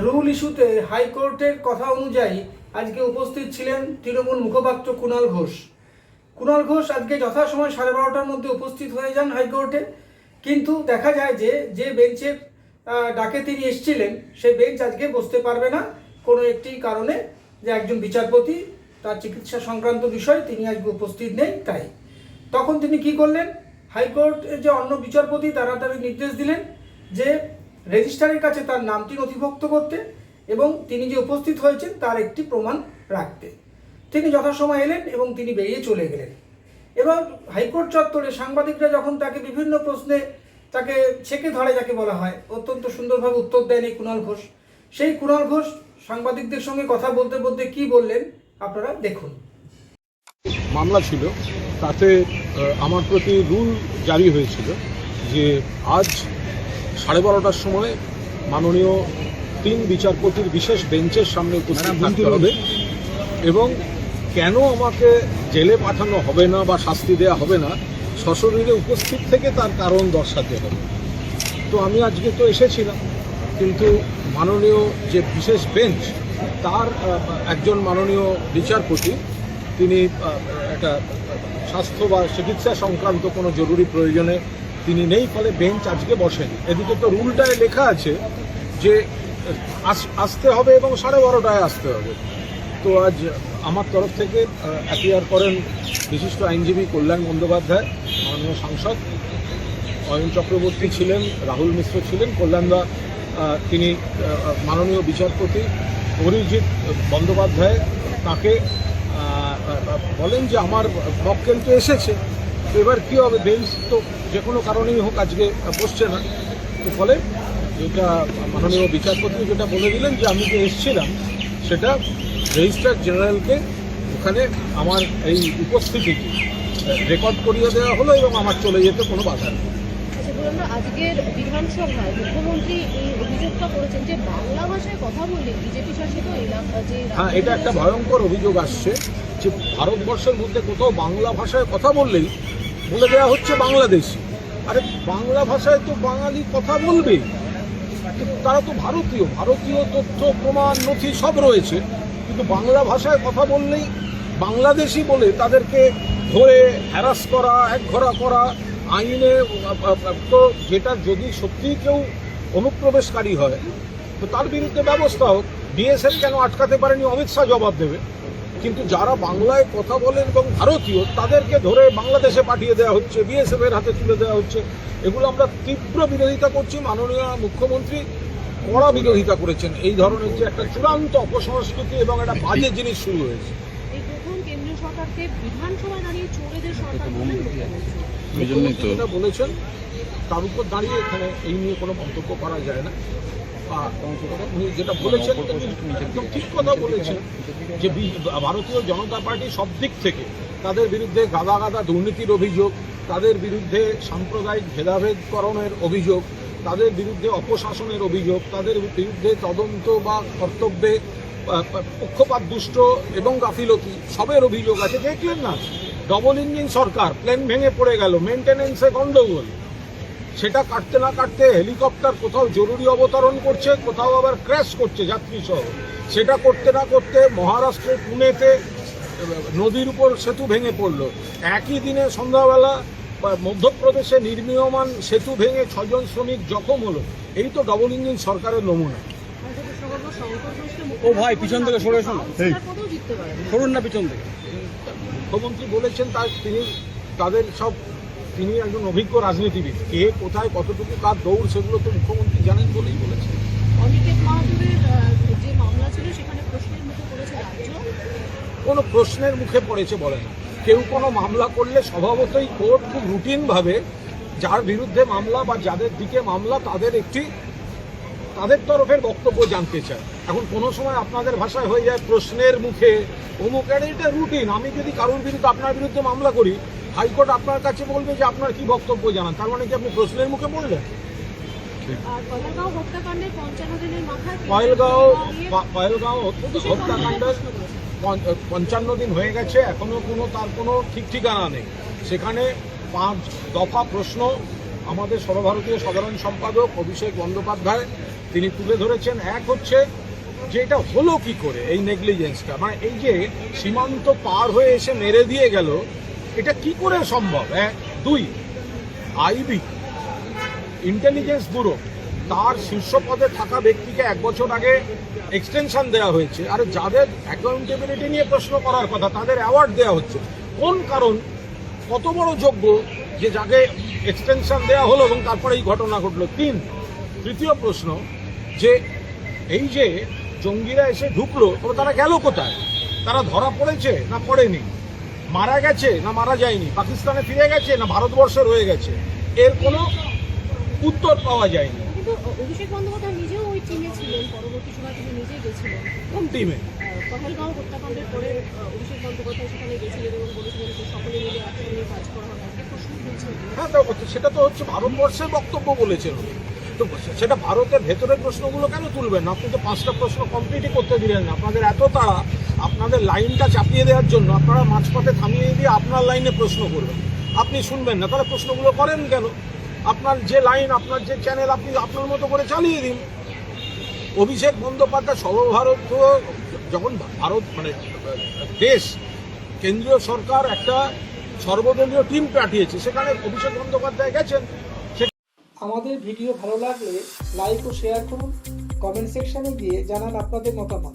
Rule ইস্যুতে হাইকোর্টের কথা অনুযায়ী আজকে উপস্থিত ছিলেন তৃণমূল মুখপাত্র কুণাল ঘোষ। কুণাল ঘোষ আজকে যথাসময় সাড়ে বারোটার মধ্যে উপস্থিত হয়ে যান হাইকোর্টে। কিন্তু দেখা যায় যে যে বেঞ্চের ডাকে তিনি এসেছিলেন সেই বেঞ্চ আজকে বসতে পারবে না। কোনো একটি কারণে যে একজন বিচারপতি তার চিকিৎসা সংক্রান্ত বিষয় তিনি আজকে উপস্থিত নেই তাই। তখন তিনি কি করলেন? হাইকোর্টের যে অন্য বিচারপতি, তারা তাদের নির্দেশ দিলেন যে রেজিস্ট্রারের কাছে তার নামটি নথিভুক্ত করতে এবং তিনি যে উপস্থিত হয়েছেন তার একটি প্রমাণ রাখতে। তিনি যথাসময় এলেন এবং তিনি বেরিয়ে চলে গেলেন। এবার হাইকোর্ট চত্বরে সাংবাদিকরা যখন তাকে বিভিন্ন প্রশ্নে তাকে ছেকে ধরে যাকে বলা হয়, অত্যন্ত সুন্দরভাবে উত্তর দেন এই কুণাল ঘোষ। সেই কুণাল ঘোষ সাংবাদিকদের সঙ্গে কথা বলতে বলতে কি বললেন আপনারা দেখুন। মামলা ছিল, তাতে আমার প্রতি রুল জারি হয়েছিল যে আজ সাড়ে বারোটার সময় মাননীয় তিন বিচারপতির বিশেষ বেঞ্চের সামনে উপস্থিত থাকতে হবে। এবং কেন আমাকে জেলে পাঠানো হবে না বা শাস্তি দেওয়া হবে না সশরীরে উপস্থিত থেকে তার কারণ দর্শাতে হবে। তো আমি আজকে তো এসেছিলাম কিন্তু মাননীয় যে বিশেষ বেঞ্চ তার একজন মাননীয় বিচারপতি তিনি একটা স্বাস্থ্য বা চিকিৎসা সংক্রান্ত কোনো জরুরি প্রয়োজনে তিনি নেই, ফলে বেঞ্চ আজকে বসেন। এদিকে তো রুলটায় লেখা আছে যে, আস- আসতে হবে এবং সাড়ে বারোটায় আসতে হবে। তো আজ আমার তরফ থেকে অ্যাপিয়ার করেন বিশিষ্ট আইনজীবী কল্যাণ বন্দ্যোপাধ্যায়, মাননীয় সাংসদ। অয়ন চক্রবর্তী ছিলেন, রাহুল মিশ্র ছিলেন, কল্যাণদা তিনি মাননীয় বিচারপতি। অরিজিৎ বন্দ্যোপাধ্যায় তাকে বলেন যে আমার মক্কেল তো এসেছে। এবার কী হবে? বেঞ্চ তো যে কোনো কারণেই হোক আজকে বসছে না। তো ফলে যেটা মাননীয় বিচারপতি যেটা বলে দিলেন যে আমি যে এসেছিলাম সেটা রেজিস্ট্রার জেনারেলকে ওখানে আমার এই উপস্থিতিটি রেকর্ড করিয়ে দেওয়া হলো এবং আমার চলে যেতে কোনো বাধা নেই। আচ্ছা বলুন না, আজকের বিধানসভায় মুখ্যমন্ত্রী এই অভিযোগটা করেছেন যে বাংলা ভাষায় কথা বলে বিজেপি শাসিত এলাকা যে হ্যাঁ এটা একটা ভয়ঙ্কর অভিযোগ আসছে যে ভারতবর্ষের মধ্যে কোথাও বাংলা ভাষায় কথা বললেই বলে দেওয়া হচ্ছে বাংলাদেশি। আরে বাংলা ভাষায় তো বাঙালি কথা বলবে। তারা তো ভারতীয়। ভারতীয় তথ্য, প্রমাণ, নথি সব রয়েছে। কিন্তু বাংলা ভাষায় কথা বললেই বাংলাদেশি বলে তাদেরকে ধরে হ্যারাস করা, একঘরা করা, আইনে, তো যেটা যদি সত্যিই কেউ অনুপ্রবেশকারী হয়, তো তার বিরুদ্ধে ব্যবস্থা হোক। বিএসএফ কেন আটকাতে পারেনি? অমিত শাহ জবাব দেবে। কিন্তু যারা বাংলায় কথা বলেন এবং ভারতীয় তাদেরকে ধরে বাংলাদেশে পাঠিয়ে দেওয়া হচ্ছে বিএসএফ এর হাতে তুলে দেওয়া হচ্ছে। এগুলো আমরা তীব্র বিরোধিতা করছি মাননীয় মুখ্যমন্ত্রী কড়া বিরোধিতা করেছেন। এই ধরনের যে একটা চূড়ান্ত অপসংস্কৃতি এবং একটা বাজে জিনিস শুরু হয়েছে। বলেছেন তার উপর দাঁড়িয়ে এখানে এই নিয়ে কোনো মন্তব্য করা যায় না। উনি যেটা বলেছেন একদম ঠিক কথা বলেছেন যে ভারতীয় জনতা পার্টি সব দিক থেকে তাদের বিরুদ্ধে গাদা গাদা দুর্নীতির অভিযোগ, তাদের বিরুদ্ধে সাম্প্রদায়িক ভেদাভেদকরণের অভিযোগ, তাদের বিরুদ্ধে অপশাসনের অভিযোগ, তাদের বিরুদ্ধে তদন্ত বা কর্তব্যে পক্ষপাত দুষ্ট এবং গাফিলতি সবের অভিযোগ আছে দেখলেন না। ডবল ইঞ্জিন সরকার, প্লেন ভেঙে পড়ে গেল মেনটেনেন্সে গন্ডগোল সেটা কাটতে না কাটতে হেলিকপ্টার কোথাও জরুরি অবতরণ করছে কোথাও আবার ক্র্যাশ করছে যাত্রী সহ। সেটা করতে না করতে মহারাষ্ট্রের পুনেতে নদীর উপর সেতু ভেঙে পড়ল। একই দিনে সন্ধ্যাবেলা মধ্যপ্রদেশে নির্মীয়মান সেতু ভেঙে ছজন শ্রমিক জখম হলো। এই তো ডবল ইঞ্জিন সরকারের নমুনা। ও ভাই, পিছন থেকে সরে এসো। না। মুখ্যমন্ত্রী কাউন্সিলর পদেও জিততে পারেন সরুন না পিছন থেকে। মুখ্যমন্ত্রী বলেছেন তার তিনি তাদের সব তিনি একজন অভিজ্ঞ রাজনীতিবিদ। কে কোথায় কতটুকু কার দৌড় সেগুলো তো মুখ্যমন্ত্রী জানেন বলেই বলেছেন অনিকেত মাহাতুরের যে মামলা ছিল সেখানে প্রশ্নের মুখে পড়েছে কোনো প্রশ্নের মুখে পড়েছে বলে না। কেউ কোনো মামলা করলে স্বভাবতই কোর্ট খুব রুটিনভাবে যার বিরুদ্ধে মামলা বা যাদের দিকে মামলা তাদের একটি তাদের তরফের বক্তব্য জানতে চায়। এখন কোনো সময় আপনাদের ভাষায় হয়ে যায় প্রশ্নের মুখে অমুক এটা রুটিন। আমি যদি কারোর বিরুদ্ধে আপনার বিরুদ্ধে মামলা করি হাইকোর্ট আপনার কাছে বলবে যে আপনার কি বক্তব্য জানান? তার মানে কি আপনি প্রশ্নের মুখে বললেন হত্যাকাণ্ডের পঞ্চান্ন দিন হয়ে গেছে এখনও কোনো তার কোনো ঠিক ঠিকানা নেই। সেখানে পাঁচ দফা প্রশ্ন আমাদের সর্বভারতীয় সাধারণ সম্পাদক অভিষেক বন্দ্যোপাধ্যায় তিনি তুলে ধরেছেন। এক হচ্ছে যে এটা হলো কি করে এই নেগলিজেন্সটা? মানে এই যে সীমান্ত পার হয়ে এসে মেরে দিয়ে গেল এটা কি করে সম্ভব এক দুই আইবি ইন্টেলিজেন্স ব্যুরো তার শীর্ষ পদে থাকা ব্যক্তিকে এক বছর আগে এক্সটেনশন দেওয়া হয়েছে। আর যাদের অ্যাকাউন্টেবিলিটি নিয়ে প্রশ্ন করার কথা, তাদের অ্যাওয়ার্ড দেওয়া হচ্ছে। কোন কারণ, কত বড় যোগ্য যে যাকে এক্সটেনশন দেওয়া হলো এবং তারপরে এই ঘটনা ঘটলো? তিন, তৃতীয় প্রশ্ন, যে এই যে জঙ্গিরা এসে ঢুকলো তবে তারা গেল কোথায়? তারা ধরা পড়েছে না পড়েনি? মারা গেছে না মারা যায়নি? পাকিস্তানে ফিরে গেছে না ভারতবর্ষে রয়ে গেছে? এর কোনো উত্তর পাওয়া যায়নি। কিন্তু অভিষেক বন্দ্যোপাধ্যায় নিজেও ওই টিমে ছিলেন পরবর্তী সময় তিনি নিজেই গেছিলেন। কোন টিমে আহ, পহলগাঁও হত্যাকাণ্ডের পরে অভিষেক বন্দ্যোপাধ্যায় সেখানে গেছিলেন এবং বলেছিলেন যে সকলে মিলে একসঙ্গে কাজ করা হবে। হ্যাঁ তা সেটা তো হচ্ছে ভারতবর্ষের বক্তব্য বলেছেন তো সেটা ভারতের ভেতরের প্রশ্নগুলো কেন তুলবেন আপনি তো পাঁচটা প্রশ্ন কমপ্লিটই করতে দিলেন না। আপনাদের এত তাড়া আপনাদের লাইনটা চাপিয়ে দেওয়ার জন্য আপনারা মাঝপথে থামিয়ে দিয়ে আপনার লাইনে প্রশ্ন করবেন। আপনি শুনবেন না, তাহলে প্রশ্নগুলো করেন কেন? আপনার যে লাইন, আপনার যে চ্যানেল আপনি আপনার মতো করে চালিয়ে দিন। অভিষেক বন্দ্যোপাধ্যায় সর্বভারত যখন ভারত মানে দেশ, কেন্দ্রীয় সরকার একটা সর্বদলীয় টিম পাঠিয়েছে, সেখানে অভিষেক বন্দ্যোপাধ্যায় গেছেন। আমাদের ভিডিও ভালো লাগলে লাইক ও শেয়ার করুন। কমেন্ট সেকশনে গিয়ে জানান আপনাদের মতামত।